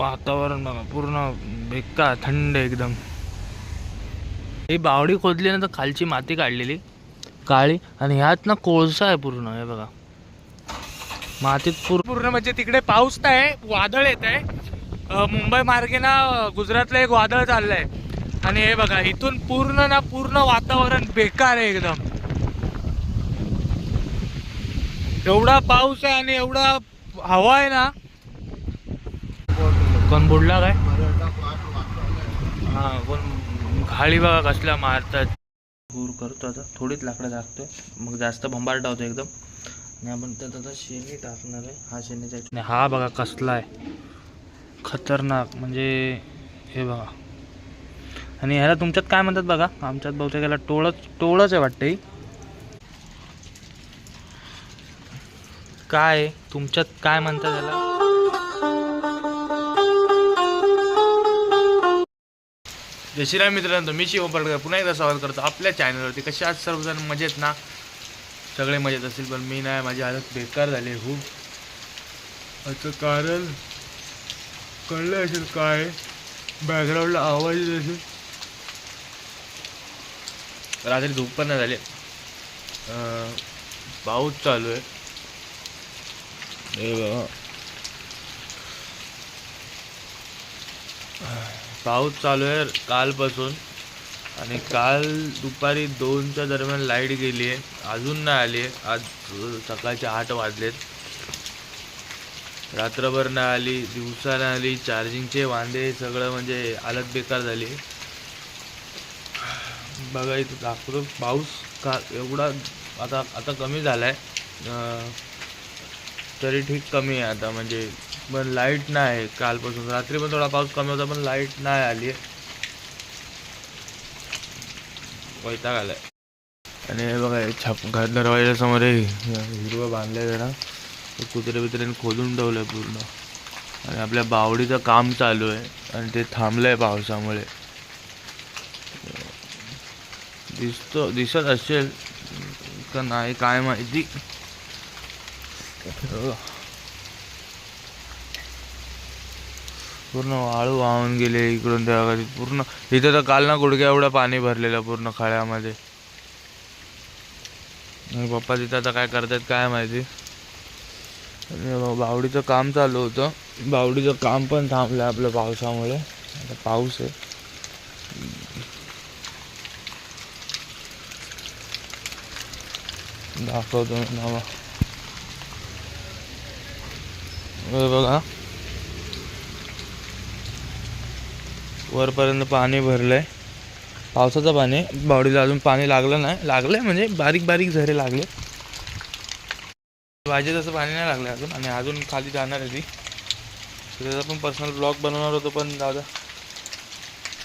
वातावरण बघा पूर्ण बेकार थंड एकदम. ही बावडी खोदली ना तर खालची माती काढलेली. काळी आणि ह्यात ना कोळसा आहे पूर्ण हे बघा. मातीत पूर्ण पूर्ण म्हणजे तिकडे पाऊस नाही वादळ येत आहे. मुंबई मार्गे ना गुजरातला एक वादळ चाललंय. आणि हे बघा इथून पूर्ण ना पूर्ण वातावरण बेकार आहे एकदम. एवढा पाऊस आहे आणि एवढा हवा आहे ना कोण बुडला काय? हा कोण घाळी बघा कसल्या मारतात. पूर करतो आता. थोडीच लाकडं टाकतोय मग जास्त भंबारटा होतो एकदम. आणि आपण त्यात आता शेणी टाकणार आहे. हा शेणीचा हा बघा कसला आहे. खतरनाक. म्हणजे हे बघा. आणि ह्याला तुमच्यात काय म्हणतात बघा? आमच्यात बहुतेक याला टोळच टोळच आहे वाटतं ही काय? तुमच्यात काय म्हणतात याला? जय श्रीराम मित्रांनो मी शिव पडकर पुन्हा एकदा स्वागत करतो आपल्या चॅनलवरती कसे आज सर्वजण? मजेत ना? सगळे मजेत असतील पण मी नाही माझी हालत बेकार झाली खूप. याचं कारण कळलं असेल काय? बॅकग्राऊंडला आवाज येत असेल. रात्री झोप पण नाही झाली. पाऊस चालू आहे. बघा. पाऊस चालू आहे कालपासून. आणि काल दुपारी दोनच्या दरम्यान लाइट गेली आहे. अजून नाही आली आहे. आज सकाळचे आठ वाजलेत. रात्रभर नाही आली दिवसा नाही आली. चार्जिंगचे वांदे सगळं म्हणजे हालत बेकार झाली. बघा इथं दाखवतो. पाऊस का एवढा आता आता कमी झाला आहे तरी ठीक कमी आहे आता म्हणजे पण लाइट नाही आहे कालपासून. रात्री पण थोडा पाऊस कमी होता पण लाइट नाही आली. आहे वैताग आलाय. आणि हे बघा छाप घर दरवाजा समोर हिरवं बांधलंय जरा. ते कुत्रे बित्र्याने खोदून ठेवलंय पूर्ण. आणि आपल्या बावडीचं काम चालू आहे. आणि ते थांबलंय पावसामुळे. दिसतो दिसत असेल का नाही काय माहिती. पूर्ण वाळू वाहून गेले इकडून त्या घरी पूर्ण इथे तर काल ना गुडघ्या एवढं पाणी भरलेलं पूर्ण खळ्यामध्ये. आणि पप्पा तिथं आता काय करतात काय माहिती. बावडीचं काम चालू होतं. बावडीचं काम पण थांबलं आपलं पावसामुळे. आता पाऊस आहे. दाखवतो मी नावा हे बघा. वरपर्यंत पाणी भरलंय. पावसाचं पाणी बावडीला अजून पाणी लागलं नाही. लागलंय म्हणजे बारीक बारीक झरे लागले. पाहिजे तसं पाणी नाही लागलं अजून आणि अजून खाली जाणार आहे ती. त्याचा पण पर्सनल ब्लॉग बनवणार होतो पण दादा.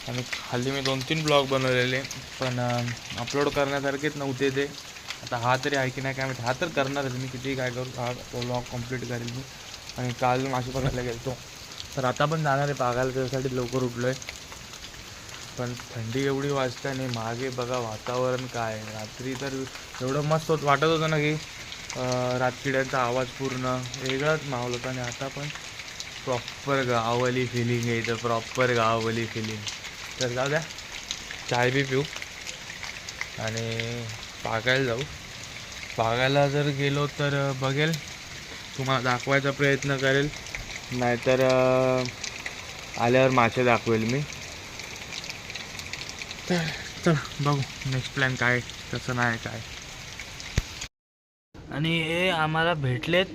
आणि खाली मी दोन तीन ब्लॉग बनवलेले. पण अपलोड करण्यासारखेच नव्हते ते. आता हा तरी आहे की नाही काय माहिती. हा तर करणारच मी किती काय करू हा ब्लॉग कंप्लीट करेल मी. आणि काल मासे पकडायला गेलतो. तर आता पण जाणार आहे पागायला त्याच्यासाठी लवकर उठलो आहे पण थंडी एवढी वाजते आणि मागे बघा वातावरण काय रात्री तर एवढं मस्त होत वाटत होतं ना की रातकिड्यांचा आवाज पूर्ण वेगळाच माहोल होता आणि आता पण प्रॉपर गाववाली फिलिंग आहे इथं प्रॉपर गाववाली फिलिंग तर जाऊ द्या चाय बी पिऊ आणि पागायला जाऊ. पागायला जर गेलो तर बघेल. तुम्हाला दाखवायचा प्रयत्न करेल. नाहीतर आल्यावर मासे दाखवेल मी. तर चला बघू नेक्स्ट प्लॅन काय कसं नाही काय. आणि हे आम्हाला भेटलेत.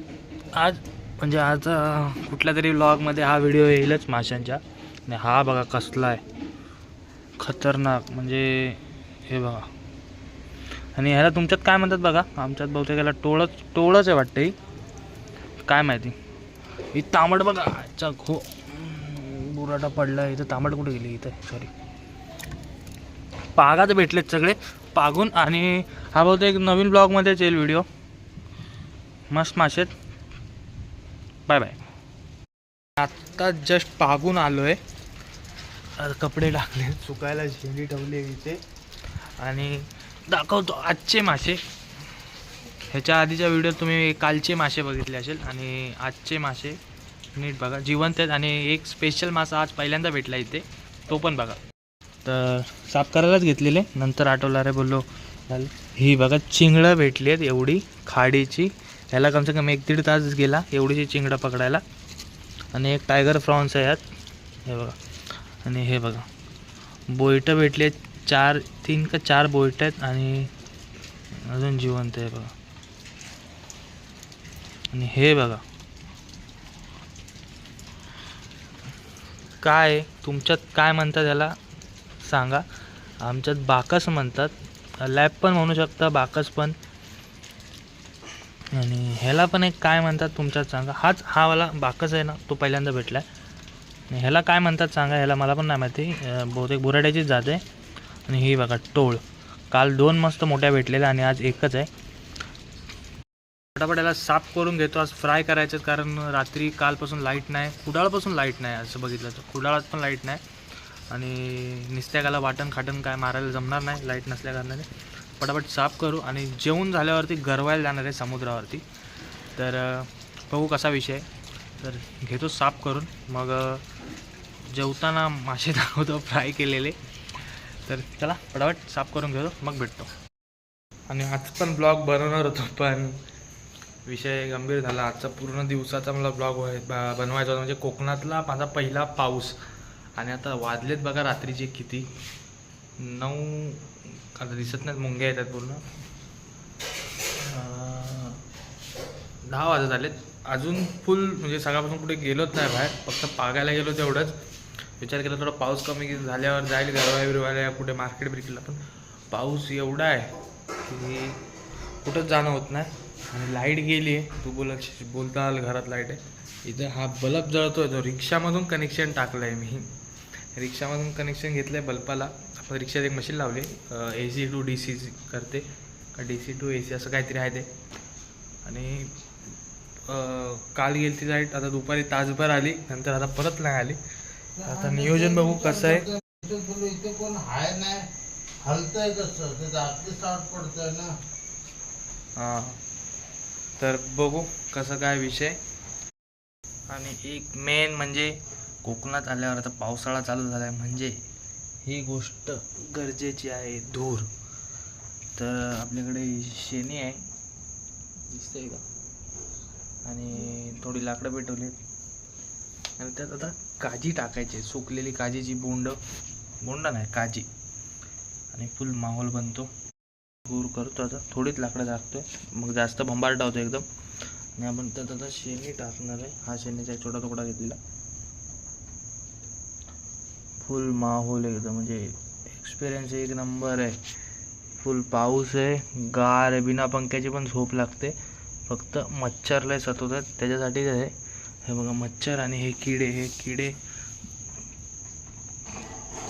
आज म्हणजे आज कुठल्या तरी व्लॉगमध्ये हा व्हिडिओ येईलच माशांच्या. आणि हा बघा कसला आहे. खतरनाक म्हणजे हे बघा. आणि ह्याला तुमच्यात काय म्हणतात बघा? आमच्यात बहुतेक याला टोळच टोळच आहे वाटतं ही काय माहिती? ही तांबड बघा अच्छा खो बुराटा पडला इथं तांबड कुठे गेली? इथं सॉरी पागात भेटलेत सगळे पागून. आणि हा बहुतेक नवीन ब्लॉगमध्येच येईल व्हिडिओ मस्त माशेत. बाय बाय आत्ता जस्ट पागून आलो आहे कपडे टाकले सुकायला झेंडी ठेवली इथे. आणि दाखवतो आजचे मासे ह्याच्या आधीच्या व्हिडिओत तुम्ही कालचे मासे बघितले असेल आणि आजचे मासे नीट बघा. जिवंत आहेत आणि एक स्पेशल मासा आज पहिल्यांदा भेटला इथे. तो पण बघा. तर साफ करायलाच घेतलेले. नंतर आठवला रे बोललो ही बघा चिंगडं भेटली आहेत एवढी. खाडीची. ह्याला कमसे कम एक दीड तास गेला एवढीची चिंगडं पकडायला. आणि एक टायगर फ्रॉन्स आहे यात. हे बघा. आणि हे बघा. बोईटं भेटली आहेत. चार तीन का चार बोईट आहेत आणि अजून जिवंत आहे बघा. आणि हे बघा. काय आहे? तुमच्यात काय म्हणतात याला? सांगा. आमच्यात बाकस म्हणतात. लॅब पण म्हणू शकता बाकस पण. आणि ह्याला पण एक काय म्हणतात तुमच्यात सांगा. हाच हा वाला बाकस आहे ना तो पहिल्यांदा भेटला आहे ह्याला काय म्हणतात सांगा ह्याला मला पण नाही माहिती. बहुतेक बुराड्याचीच जात आहे. आणि ही बघा टोळ. काल दोन मस्त मोठ्या भेटलेल्या आणि आज एकच आहे. फटाफट याला साफ करून घेतो. आज फ्राय करायचं कारण रात्री कालपासून लाइट नाही. कुडाळपासून लाइट नाही असं बघितलं तर. कुडाळात पण लाइट नाही. आणि निस्त्यागाला वाटण खाटण काय मारायला जमणार नाही लाइट नसल्या कारणाने. फटाफट साफ करू आणि जेवून झाल्यावरती गरवायला जाणार आहे समुद्रावरती. तर बघू कसा विषय तर घेतो साफ करून. मग जेवताना मासे दाखवतो फ्राय केलेले. तर चला फटाफट साफ करून घेतो. मग भेटतो. आणि आज पण ब्लॉग बनवणार होतो पण विषय गंभीर झाला. आजचा पूर्ण दिवसाचा मला ब्लॉग बनवायचा होता. म्हणजे कोकणातला माझा पहिला पाऊस. आणि आता वाजलेत बघा रात्रीचे किती. नऊ आता दिसत नाहीत मुंग्या येतात पूर्ण. दहा वाजत आलेत. अजून फुल म्हणजे सकाळपासून कुठे गेलोच नाही बाहेर. फक्त पागायला गेलो तेवढंच. विचार केला थोडा पाऊस कमी झाल्यावर जाईल गरवाय बिरवायला कुठे मार्केट बिर्केटला. पण पाऊस एवढा आहे की कुठंच जाणं होत नाही. आणि लाइट गेली आहे. तू बोल बोलता आलं घरात लाइट आहे. इथं हा बल्ब जळतोय तो रिक्षामधून कनेक्शन टाकलं आहे मी. रिक्षामधून कनेक्शन घेतलं आहे बल्बाला. आपण रिक्षात एक मशीन लावली. A C to D C करते. का D C to A C असं काहीतरी आहे ते. आणि काल गेली ती लाइट आता दुपारी तासभर आली. नंतर आता परत नाही आली. आता नियोजन बघू कसं आहे. इथे तुला इथे कोण हाय नाही. हलतंय कसं? ते आपली साठ पडतंय ना. हां. तर बघू कसं काय विषय. आणि एक मेन म्हणजे कोकणात आल्यावर आता पावसाळा चालू झाला आहे म्हणजे ही गोष्ट गरजेची आहे धूर. तर आपल्याकडे शेणी आहे. दिसतंय का? आणि थोडी लाकडं पेटवली आणि त्यात आता काजी टाकायची सुकलेली काजीची बोंड. बोंड नाही काजी. आणि फुल माहोल बनतो. पूर करतो. आता थोडीच लाकडं टाकतोय मग जास्त भंबारटा होतो एकदम. आणि आपण त्यात आता शेणी टाकणार आहे. हा शेणीचा एक छोटा तुकडा घेतलेला. फुल माहोल एकदम. म्हणजे एक्सपिरियन्स एक नंबर आहे. फुल पाऊस आहे. गार आहे. बिना पंख्याची पण झोप लागते. फक्त मच्छर लय सतवतात त्याच्यासाठीच आहे. हे बघा मच्छर आणि हे किडे. हे किडे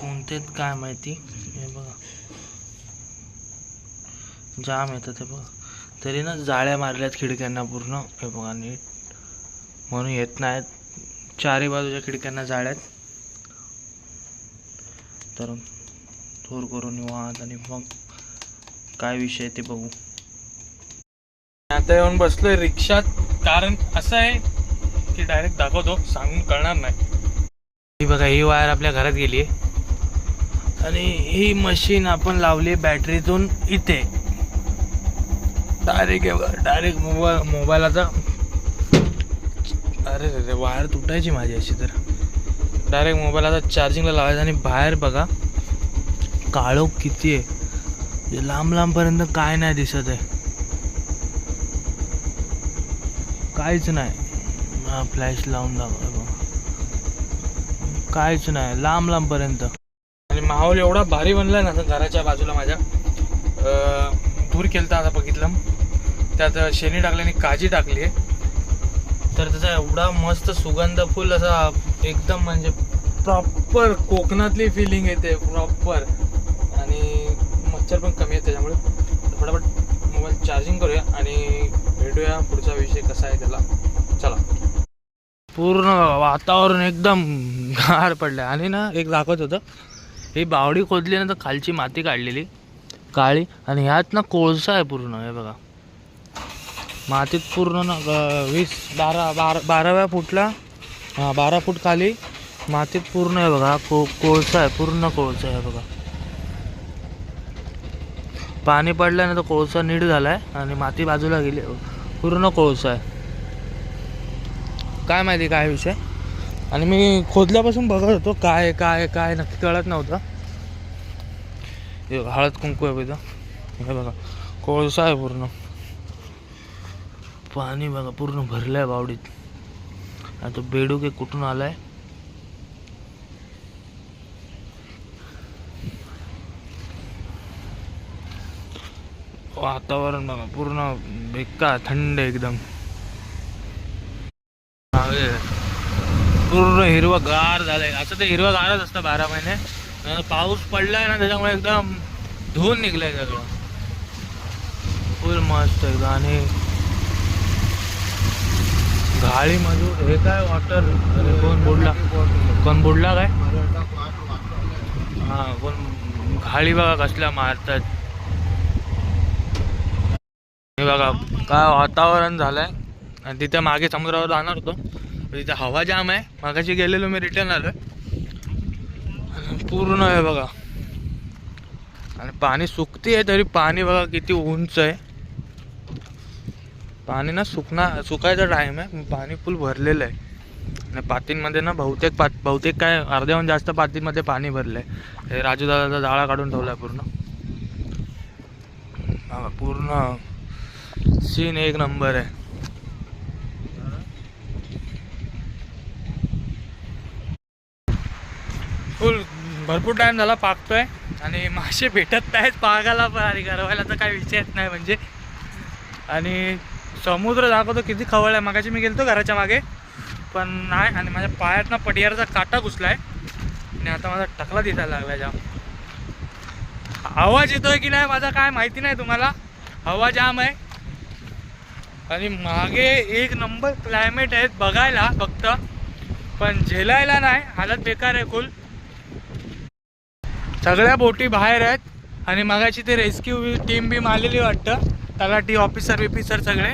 कोणतेच काय माहिती? हे बघा. जाम येतं ते बघ. तरी ना जाळ्या मारल्यात खिडक्यांना पूर्ण. हे बघा नीट. म्हणून येत नाहीत. चारी बाजूच्या खिडक्यांना जाळ्यात. तर थोर करून निवांत आणि मग काय विषय ते बघू. आता येऊन बसलोय रिक्षात. कारण असं आहे की डायरेक्ट दाखवतो. सांगून कळणार नाही. ही बघा ही वायर आपल्या घरात गेली आहे आणि ही मशीन आपण लावली बॅटरीतून इथे. डायरेक्ट डायरेक्ट मोबाईल मोबाईलाचा अरे रे रे वायर तुटायची माझी अशी तर. डायरेक्ट मोबाईल आता चार्जिंगला लावायचा आणि बाहेर बघा. काळो किती आहे. लांब लांबपर्यंत काय नाही दिसत आहे. काहीच नाही. फ्लॅश लावून दाखव काहीच नाही लांब लांबपर्यंत आणि माहोल एवढा भारी बनला ना घराच्या बाजूला माझ्या. अं, धूर तर आता बघितलं. त्यात शेणी टाकल्याने काजी टाकली आहे. तर त्याचा एवढा मस्त सुगंध फुल असा एकदम म्हणजे प्रॉपर कोकणातली फिलिंग येते प्रॉपर आणि मच्छर पण कमी आहे त्याच्यामुळे. फटाफट मोबाईल चार्जिंग करूया आणि भेटूया पुढचा विषय कसा आहे त्याला. चला. पूर्ण वातावरण एकदम गार पडलं आणि ना एक दाखवत होतं. ही बावडी खोदली ना तर खालची माती काढलेली. काळी आणि ह्यात ना कोळसा आहे पूर्ण हे बघा. मातीत पूर्ण ना वीस बारा बारा बाराव्या फुटला हां बारा फूट खाली मातीत पूर्ण आहे बघा को कोळसा आहे पूर्ण कोळसा आहे बघा. पाणी पडलं ना तर कोळसा नीट आहे आणि माती बाजूला गेली पूर्ण कोळसा आहे. काय माहिती काय विषय? आणि मी खोदल्यापासून बघत होतो काय काय काय नक्की कळत नव्हतं. हे हळद कुंकू आहे बघा. हे बघा कोळसा आहे पूर्ण. पाणी बघा पूर्ण भरलंय बावडीत. आता बेडूक एक कुठून आलाय? वातावरण बघा पूर्ण बेक्का थंड एकदम. पूर्ण हिरवं गार झालंय. असं ते हिरवं गारच असतं बारा महिने. पाऊस पडलाय ना त्याच्यामुळे एकदम धुवून निघलंय सगळं. फुल मस्त एकदम. आणि घाळी मजूर हे काय वॉटर अरे कोण बुडला? कोण बुडला काय? हा कोण घाळी बघा कसल्या मारतात. हे बघा काय वातावरण झालंय. आणि तिथे मागे समुद्रावर जाणार होतो. तिथे हवा जाम आहे. मागाशी गेलेलो मी रिटर्न आलोय. पूर्ण आहे बघा. आणि पाणी सुकते आहे तरी पाणी बघा किती उंच आहे. पाणी ना सुकणार सुकायचा टाईम आहे पाणी फुल भरलेलं आहे. आणि पातींमध्ये ना बहुतेक पात बहुतेक काय अर्ध्याहून जास्त पातींमध्ये पाणी भरलं आहे हे राजूदादाचा जाळा काढून ठेवला आहे पूर्ण पूर्ण सीन एक नंबर आहे. फुल भरपूर टाइम झाला पाकतोय. आणि मासे भेटत नाहीत पागायला पण आणि गरवायला तर काही विषयच नाही म्हणजे. आणि समुद्र दाखवतो किती खवळ आहे. मागाशी मी गेलतो घराच्या मागे. पण नाही आणि माझ्या पायात ना पटियारचा काटा घुसलाय. आणि आता माझा टकला दिसायला लागला जाम. आवाज येतोय की नाही माझा काय माहिती नाही तुम्हाला. हवा जाम आहे. आणि मागे एक नंबर क्लायमेट आहेत बघायला फक्त. पण झेलायला नाही. हालत बेकार आहे कुल सगळ्या बोटी बाहेर आहेत आणि मगाची ते रेस्क्यू टीम बी आलेली वाटतं. तलाठी ऑफिसर विफिसर सगळे.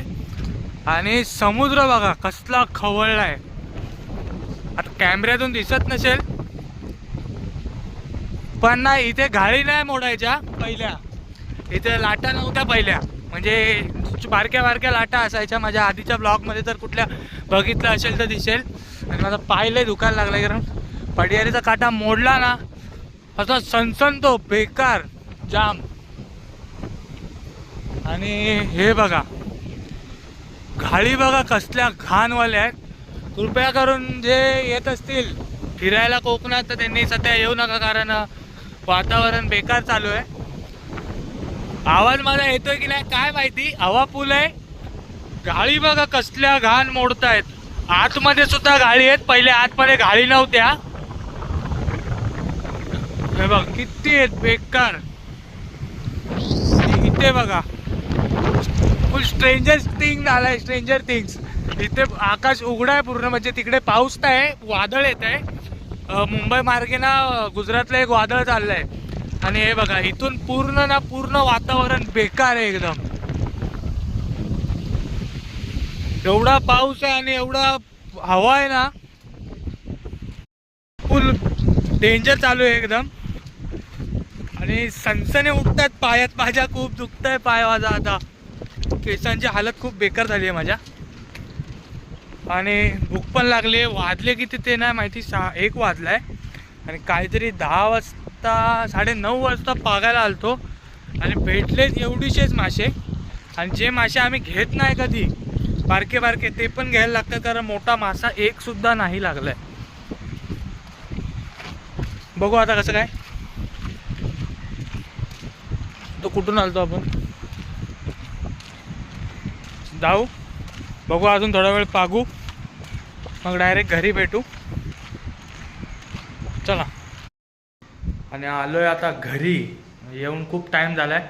आणि समुद्र बघा कसला खवळला आहे. आता कॅमेऱ्यातून दिसत नसेल. पण नाही इथे घाळी नाही मोडायच्या पहिल्या. इथे लाटा नव्हत्या पहिल्या. म्हणजे बारक्या बारक्या लाटा असायच्या. माझ्या आधीच्या ब्लॉगमध्ये जर कुठल्या बघितलं असेल तर दिसेल. आणि माझा पायलंय दुखायला लागलाय कारण. पडियारीचा काटा मोडला ना असा सनसनतो बेकार जाम. आणि हे बघा घाळी बघा कसल्या घाणवाल्या आहेत. कृपया करून जे येत असतील फिरायला कोकणात तर त्यांनी सध्या येऊ नका कारण वातावरण बेकार चालू आहे. आवाज मला येतोय की नाही काय माहिती? हवा पूल आहे. गाळी बघा कसल्या घाण मोडतायत. आतमध्ये सुद्धा गाळी आहेत. पहिले आतमध्ये गाळी नव्हत्या. हे बघ किती आहेत बेकार. इथे बघा. फुल स्ट्रेंजर थिंग झालाय स्ट्रेंजर थिंग्स इथे आकाश उघडा आहे पूर्ण म्हणजे तिकडे पाऊस नाही वादळ येत आहे मुंबई मार्गे ना गुजरातला एक वादळ चाललंय. आणि हे बघा इथून पूर्ण ना पूर्ण वातावरण बेकार आहे एकदम. एवढा पाऊस आहे आणि एवढा हवा आहे ना. फुल डेंजर चालू आहे एकदम. आणि सनसने उठतात पायात माझ्या खूप दुखत आहे पाय माझा आता. केसांची हालत खूप बेकार झाली आहे माझ्या. आणि भूक पण लागली वाजले किती ते नाही माहिती सहा एक वाजला आहे आणि काहीतरी दहा वाजता साडे नऊ वाजता पागायला आलतो. आणि भेटलेच एवढीशेच मासे. आणि जे मासे आम्ही घेत नाही कधी बारके बारके ते पण घ्यायला लागतं कारण मोठा मासा एकसुद्धा नाही लागला आहे बघू आता कसं काय. तो कुठून आलतो आपण? जाऊ. बघू अजून थोडा वेळ पागू. मग डायरेक्ट घरी भेटू. चला. आणि आलोय आता घरी. येऊन खूप टाइम झालाय.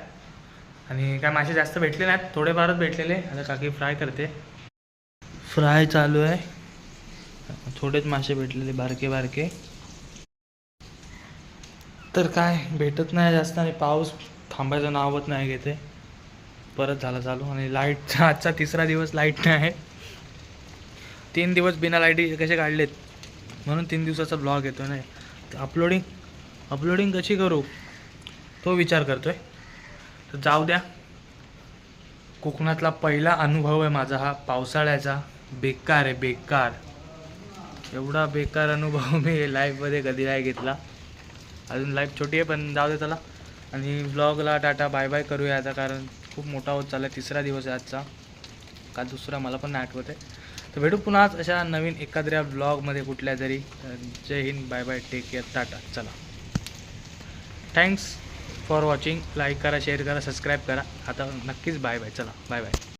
आणि काय मासे जास्त भेटले नाहीत. थोडेफारच भेटलेले. आता काकी फ्राय करते. फ्राय चालू आहे. थोडेच मासे भेटलेले बारके बारके. तर काय भेटत नाही जास्त आणि पाऊस थांबायचं नावच नाही घेते. परत झाला चालू. आणि लाइट आजचा तिसरा दिवस लाइट नाही आहे. तीन दिवस बिना लाईटी कसे काढलेत? म्हणून तीन दिवसाचा ब्लॉग येतो नाही तर अपलोडिंग अपलोडिंग कशी करू? तो विचार करतोय. तर जाऊ द्या. कोकणातला पहिला अनुभव आहे माझा हा पावसाळ्याचा. बेकार आहे बेकार. एवढा बेकार अनुभव मी लाईफमध्ये कधी नाही घेतला. अजून लाईफ छोटी आहे पण जाऊ दे चला. आणि ब्लॉगला टाटा बाय बाय करूया आता कारण खूप मोठा होत चालला तिसरा दिवस आहे आजचा. का दुसरा मला पण नाही आठवत आहे. तर भेटू पुन्हा आज अशा नवीन एखाद्या ब्लॉगमध्ये कुठल्या तरी. Jai Hind bye bye take care tata. चला. थँक्स फॉर वॉचिंग लाईक करा शेअर करा सबस्क्राईब करा. आता नक्कीच बाय बाय चला बाय बाय